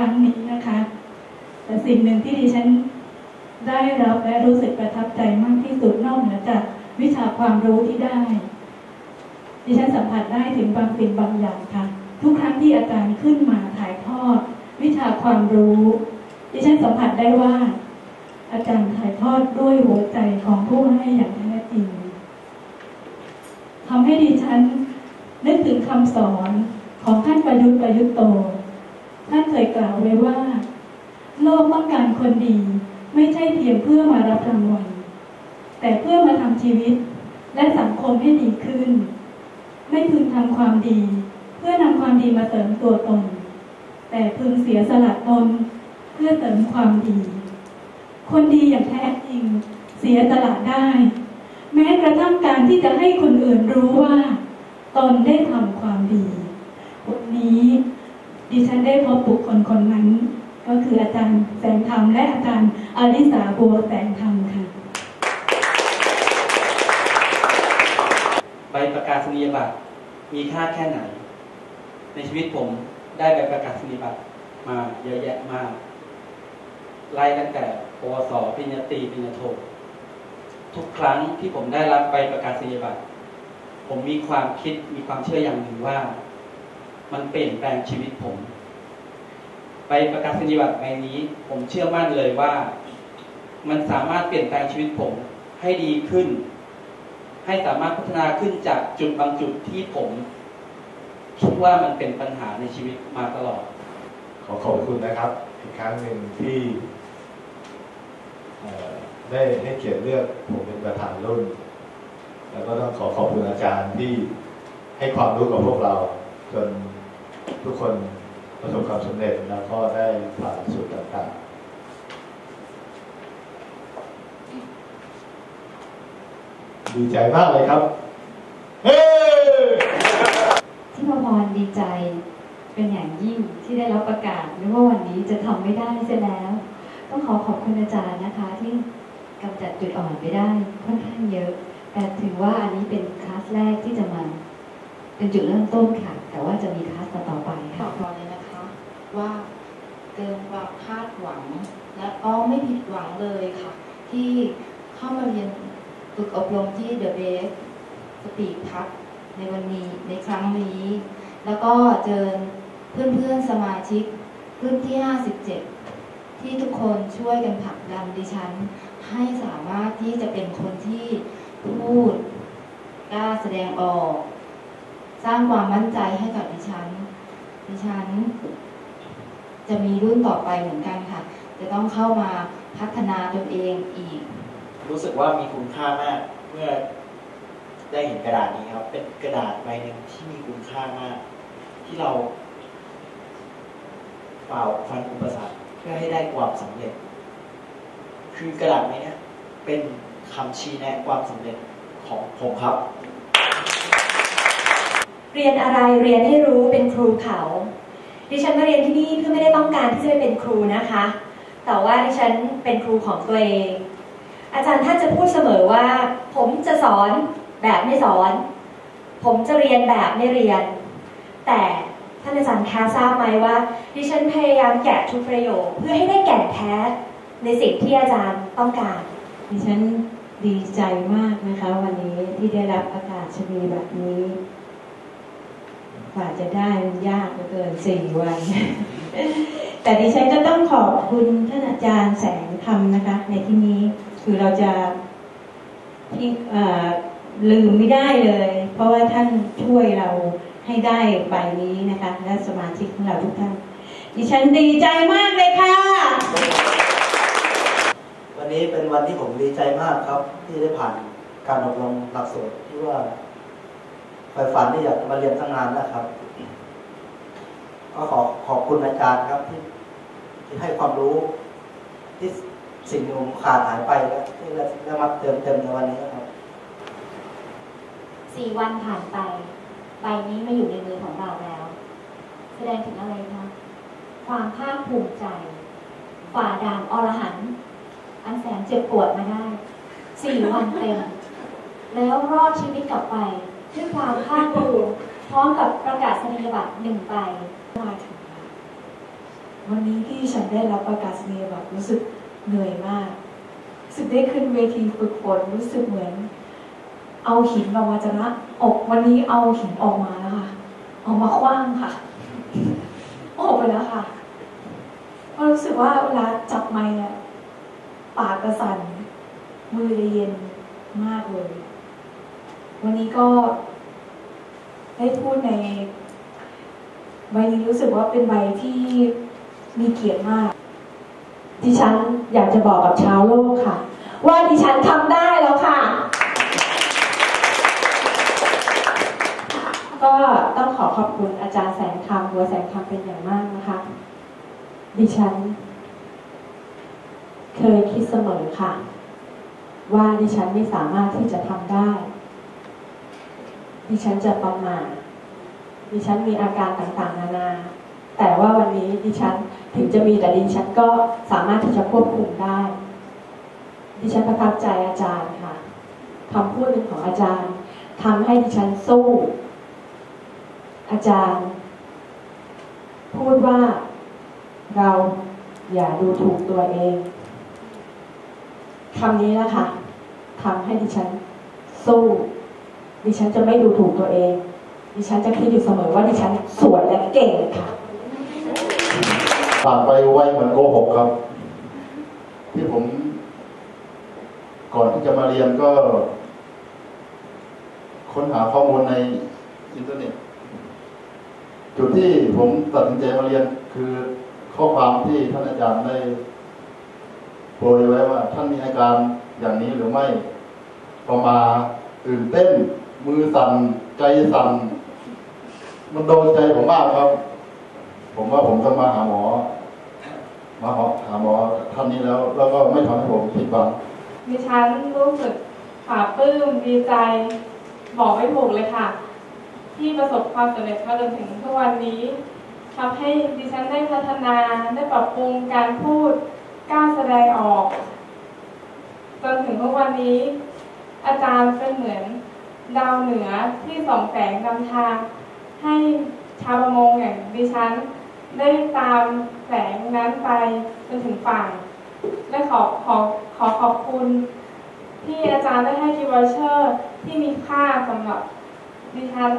รั้งนี้นะคะ แต่สิ่งหนึ่งที่ดิฉันได้รับและรู้สึกประทับใจมากที่สุดนอกเหนือจากวิชาความรู้ที่ได้ ดิฉันสัมผัสได้ถึงบางสิ่งบางอย่างค่ะ ทุกครั้งที่อาจารย์ขึ้นมาถ่ายทอด วิชาความรู้ ดิฉันสัมผัสได้ว่า อาจารย์ถ่ายทอดด้วยหัวใจของผู้ให้อย่างแท้จริงทำให้ดิฉันนึกถึงคำสอนของท่านประยุทธ์ประยุทธ์โต ท่านเคยกล่าวไว้ว่า โลกต้องการคนดี ไม่ใช่เพียงเพื่อมารับรางวัลแต่เพื่อมาทำชีวิต และสังคมให้ดีขึ้น ไม่พึงทำความดี เพื่อนำความดีมาเสริมตัวตน แต่พึงเสียสละตนเพื่อเสริมความดี คนดีอย่างแท้จริง เสียสละได้ แม้กระทั่งการที่จะให้คนอื่นรู้ว่า ตนได้ทำความดี ดิฉันได้พบบุคคลคนนั้น ก็คืออาจารย์แสงธรรมและอาจารย์อลิสาบัวแสงธรรมค่ะ ใบประกาศนียบัตรมีค่าแค่ไหน ในชีวิตผมได้ใบประกาศนียบัตรมาเยอะแยะมาก ไล่ตั้งแต่ปวสปริญญาตรีปริญญาโททุกครั้งที่ผมได้รับใบประกาศนียบัตรผมมีความคิดมีความเชื่ออย่างหนึ่งว่า มันเปลี่ยนแปลงชีวิตผมใบประกาศนียบัตรใบนี้ ผมเชื่อมั่นเลยว่า มันสามารถเปลี่ยนแปลงชีวิตผมให้ดีขึ้น ให้สามารถพัฒนาขึ้นจากจุดบางจุดที่ผมคิดว่ามันเป็นปัญหาในชีวิตมาตลอด ขอขอบคุณนะครับ อีกครั้งหนึ่งที่ได้ให้เกียรติเลือกผมเป็นประธานรุ่น แล้วก็ต้องขอขอบคุณอาจารย์ที่ให้ความรู้กับพวกเราจน ทุกคนประสบความสำเร็จแล้วก็ได้ผ่านสุดต่าง ๆ ดีใจมากเลยครับเฮ้ที่พรพรดีใจเป็นอย่างยิ่งที่ได้รับประกาศไม่ว่าวันนี้จะทำไม่ได้เสียแล้ว ต้องขอขอบคุณอาจารย์นะคะ ที่กำจัดจุดอ่อนไปได้ค่อนข้างเยอะ แต่ถือว่าอันนี้เป็นคลาสแรกที่จะมา เป็นจุดเริ่มต้นค่ะ แต่ว่าจะมีคลาสต่อไปบค่ะอกก่อนเลยนะคะ ว่าเกินความคาดหวัง และก็ไม่ผิดหวังเลยค่ะ ที่เข้ามาเรียนฝึกอบรมที่ The Base สปีดพักในวันนี้ในครั้งนี้ แล้วก็เจอเพื่อนๆสมาชิกรุ่นที่ 57 ที่ทุกคนช่วยกันผลักดันดิฉัน ให้สามารถที่จะเป็นคนที่พูดกล้าแสดงออก สร้างความมั่นใจให้กับดิฉัน ดิฉัน จะมีรุ่นต่อไปเหมือนกันค่ะ จะต้องเข้ามาพัฒนาตนเองอีก รู้สึกว่ามีคุณค่ามากเมื่อได้เห็นกระดาษนี้ครับ เป็นกระดาษใบหนึ่งที่มีคุณค่ามาก ที่เราฝ่าฟันอุปสรรคเพื่อให้ได้ความสำเร็จ คือกระดาษใบนี้เป็นคำชี้แนะความสำเร็จของผมครับ เรียนอะไรเรียนให้รู้เป็นครูเขา ดิฉันมาเรียนที่นี่เพื่อไม่ได้ต้องการที่จะไปเป็นครูนะคะ แต่ว่าดิฉันเป็นครูของตัวเอง อาจารย์ท่านจะพูดเสมอว่า ผมจะสอนแบบไม่สอน ผมจะเรียนแบบไม่เรียน แต่ท่านอาจารย์คะทราบไหมว่า ดิฉันพยายามแกะทุกประโยคเพื่อให้ได้แก่นแท้ในสิ่งที่อาจารย์ต้องการ ดิฉันดีใจมากนะคะ วันนี้ที่ได้รับอากาศชนีแบบนี้ กว่าจะได้มันยากเหลือเกินสี่วัน แต่ดิฉันก็ต้องขอบคุณท่านอาจารย์แสงธรรมนะคะ ในที่นี้คือเราจะที่อ่อลืมไม่ได้เลย เพราะว่าท่านช่วยเราให้ได้ใบนี้นะคะ และสมาชิกของเราทุกท่าน ดิฉันดีใจมากเลยค่ะ วันนี้เป็นวันที่ผมดีใจมากครับ ที่ได้ผ่านการอบรมหลักสูตรที่ว่า ใฝ่ฝันที่อยากมาเรียนตั้งนานแล้วครับ ก็ขอขอบคุณอาจารย์ครับที่ที่ให้ความรู้ที่สิ่งที่ผมขาดหายไปแล้วที่ได้มาเติมเต็มในวันนี้ครับสี่วันผ่านไป ใบนี้มาอยู่ในมือของเราแล้ว แสดงถึงอะไรคะความภาคภูมิใจฝ่าด่านอรหันต์อันแสนเจ็บปวดมาได้สี่วันเต็ม แล้วรอดชีวิตกลับไป ด้วยความภาคภูมิพร้อมกับประกาศนียบัตรหนึ่งใบมาถึงวันนี้ที่ฉันได้รับประกาศนียบัตรรู้สึกเหนื่อยมากรู้สึกได้ขึ้นเวทีฝึกฝนรู้สึกเหมือน เอาหินออกมาจากน้าอกวันนี้เอาหินออกมาแล้วค่ะออกมาคว้างค่ะออกไปแล้วค่ะเพราะรู้สึกว่าเวลาจับไม้เนี่ยปากกระสันมือจะเย็นมากเลย วันนี้ก็ได้พูดในใบนี้รู้สึกว่าเป็นใบที่มีเกียรติมาก ดิฉันอยากจะบอกกับชาวโลกค่ะ ว่าดิฉันทำได้แล้วค่ะ ก็ต้องขอขอบคุณอาจารย์แสงคำหัวแสงคำเป็นอย่างมากนะคะ ดิฉัน เคยคิดเสมอค่ะ ว่าดิฉันไม่สามารถที่จะทำได้ ดิฉันจะประมาทดิฉันมีอาการต่างๆ นานา แต่ว่าวันนี้ดิฉันถึงจะมีแต่ดิฉันก็สามารถที่จะควบคุมได้ ดิฉันประทับใจอาจารย์ค่ะคำพูดหนึ่งของอาจารย์ทำให้ดิฉันสู้ อาจารย์ พูดว่าเราอย่าดูถูกตัวเองคำนี้แหละค่ะทำให้ดิฉันสู้ ดิฉันจะไม่ดูถูกตัวเอง ดิฉันจะคิดอยู่เสมอว่าดิฉันสวยและเก่งค่ะผ่านไปไวเหมือนโกหกครับ ที่ผม ก่อนที่จะมาเรียนก็ ค้นหาข้อมูลในอินเทอร์เน็ตจุดที่ผมตัดสินใจมาเรียนคือข้อความที่ท่านอาจารย์ได้โปรยไว้ว่า ท่านมีอาการอย่างนี้หรือไม่พอมาตื่นเต้น มือสั่นใจสั่นมันโดนใจผมมากครับ ผมว่าผมต้องมาหาหมอ มาหาหาหมอท่านนี้แล้ว แล้วก็ไม่ทำให้ผมผิดหวังดิฉันรู้สึกปาปลื้มดีใจบอกไม่ถูกเลยค่ะ ที่ประสบความสำเร็จมาจนถึงทุกวันนี้ทำให้ดิฉันได้พัฒนาได้ปรับปรุงการพูดกล้าแสดงออก จนถึงทุกวันนี้ อาจารย์เป็นเหมือน ดาวเหนือที่ส่องแสงนำทาง ให้ชาวประมงอย่างดิฉัน ได้ตามแสงนั้นไปจนถึงฝั่งและขอขอขอขอบคุณ ที่อาจารย์ได้ให้กิฟต์วอเชอร์ที่มีค่าสำหรับดิฉัน